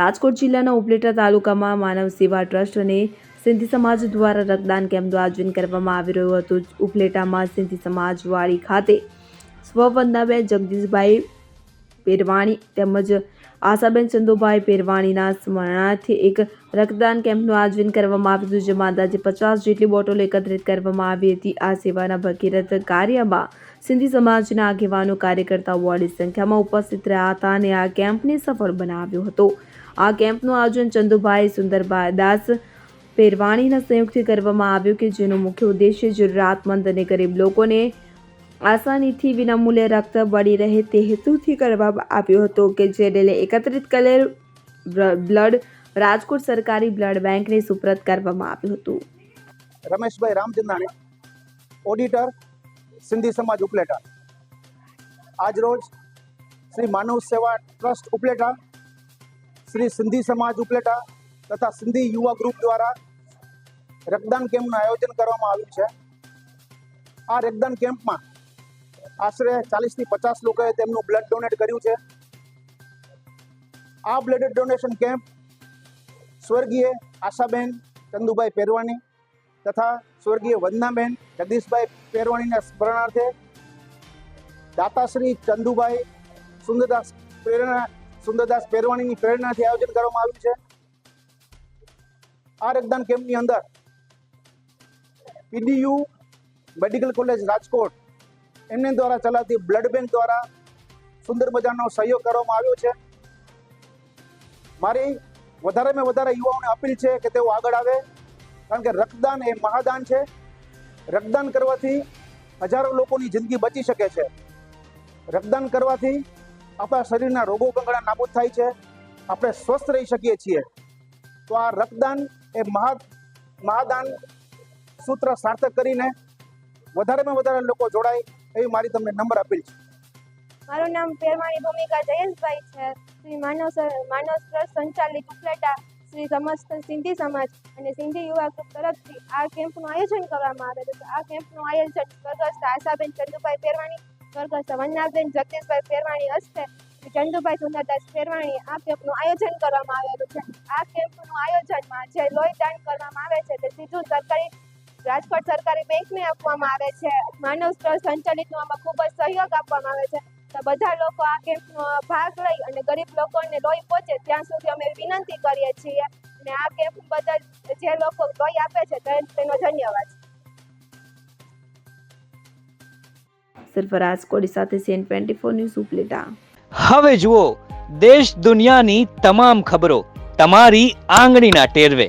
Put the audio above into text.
રાજકોટ જિલ્લાના ઉપલેટા તાલુકામાં માનવ સેવા ટ્રસ્ટ અને સિંધી સમાજ દ્વારા રક્તદાન કેમ્પનું આયોજન કરવામાં આવી રહ્યું હતું. ઉપલેટામાં સિંધી સમાજવાડી ખાતે સ્વવંદનાબેન જગદીશભાઈ પેરવાણી તેમજ આશાબેન ચંદુભાઈ પેરવાણીના સ્મરણાર્થે એક રક્તદાન કેમ્પનું આયોજન કરવામાં આવ્યું હતું, જેમાં અંદાજે પચાસ જેટલી બોટલો એકત્રિત કરવામાં આવી હતી. આ સેવાના ભગીરથ કાર્યમાં સિંધી સમાજના આગેવાનો, કાર્યકર્તાઓ મોટી સંખ્યામાં ઉપસ્થિત રહ્યા હતા અને આ કેમ્પને સફળ બનાવ્યો હતો. આ કેમ્પનું આયોજન ચંદુભાઈ સુંદરભાઈ દાસ પેરવાણીના સંયુક્તથી કરવામાં આવ્યું કે જેનો મુખ્ય ઉદ્દેશ્ય જરૂરિયાતમંદ અને ગરીબ લોકોને આસાનીથી વિનામૂલ્યે રક્ત મળી રહે તે હેતુથી કરવામાં આવ્યો હતો કે જેને એકત્રિત કરેલ બ્લડ રાજકોટ સરકારી બ્લડ બેંકને સુપ્રત કરવામાં આવ્યું હતું. રમેશભાઈ રામચંદાણી ઓડિટર, સિંધી સમાજ ઉપલેટા. આજરોજ શ્રી માનવ સેવા ટ્રસ્ટ ઉપલેટા, શ્રી સિંધી સમાજ ઉપલેટા તથા સિંધી યુવા ગ્રુપ દ્વારા રક્તદાન કેમ્પનું આયોજન કરવામાં આવ્યું છે. આ રક્તદાન કેમ્પમાં આશરે ચાલીસથી પચાસ લોકોએ તેમનું બ્લડ ડોનેટ કર્યું છે. આ બ્લડ ડોનેશન કેમ્પ સ્વર્ગીય આશાબેન ચંદુભાઈ પેરવાણી તથા સ્વર્ગીય વંદનાબેન જગદીશભાઈ પેરવાણીના સ્મરણાર્થે દાતાશ્રી ચંદુભાઈ સુંદરદાસ પ્રેરણા, સુંદરદાસ પેરવાણીની પ્રેરણાથી આયોજન કરવામાં આવ્યું છે. આ રક્તદાન કેમ્પની અંદર પીડીયુ મેડિકલ કોલેજ રાજકોટ એમની દ્વારા ચલાવતી બ્લડ બેંક દ્વારા સુંદર મજાનો સહયોગ કરવામાં આવ્યો છે. મારી વધારેમાં વધારે યુવાઓને અપીલ છે કે તેઓ આગળ આવે, કારણ કે રક્તદાન એ મહાદાન છે. રક્તદાન કરવાથી હજારો લોકોની જિંદગી બચી શકે છે. રક્તદાન કરવાથી આપણા શરીરના રોગો કંગળા નાબૂદ થાય છે. આપણે સ્વસ્થ રહી શકીએ છીએ. તો આ રક્તદાન એ મહા, મહાદાન સૂત્ર સાર્થક કરીને વધારેમાં વધારે લોકો જોડાય. એવી મારી તમને નંબર અપીલ છે. મારું નામ પેરવાણી ભૂમિકા જયેશભાઈ છે. શ્રી માનવ માનવ ટ્રસ્ટ સંચાલિત ઉપલેટા શ્રી સમસ્ત સિંધી સમાજ અને સિંધી યુવા ગ્રુપ તરફથી આ કેમ્પનું આયોજન કરવામાં આવેલું છે. આ કેમ્પનું આયોજન સ્વર્ગસ્થ આશાબેન ચંદુભાઈ પેરવાણી સ્વર્ગસ્થ વન્નાબેન જગદીશભાઈ પેરવાણી હસ્તે ચંદુભાઈ સુંદરદાસ ફેરવાણી આ કેમ્પનું આયોજન કરવામાં આવેલું છે. આ કેમ્પનું આયોજનમાં જે લોહી દાન કરવામાં આવે છે, તે સીધું સરકારી રાજકોટ સરકારી બેંકને આપવામાં આવે છે. માનવ ટ્રસ્ટ સંચાલિતનો આમાં ખૂબ જ સહયોગ આપવામાં આવે છે. તો બધા લોકો આ કેમ્પનો ભાગ લઈ અને ગરીબ લોકોને લોહી પહોંચે ત્યાં સુધી અમે વિનંતી કરીએ છીએ અને આ કેમ્પ બદલ જે લોકો લોહી આપે છે તેનો ધન્યવાદ. સરફરાજ કોડી સાથે CN twenty four news Upleta. હવે જુઓ દેશ દુનિયાની તમામ ખબરો તમારી આંગળીના ટેરવે.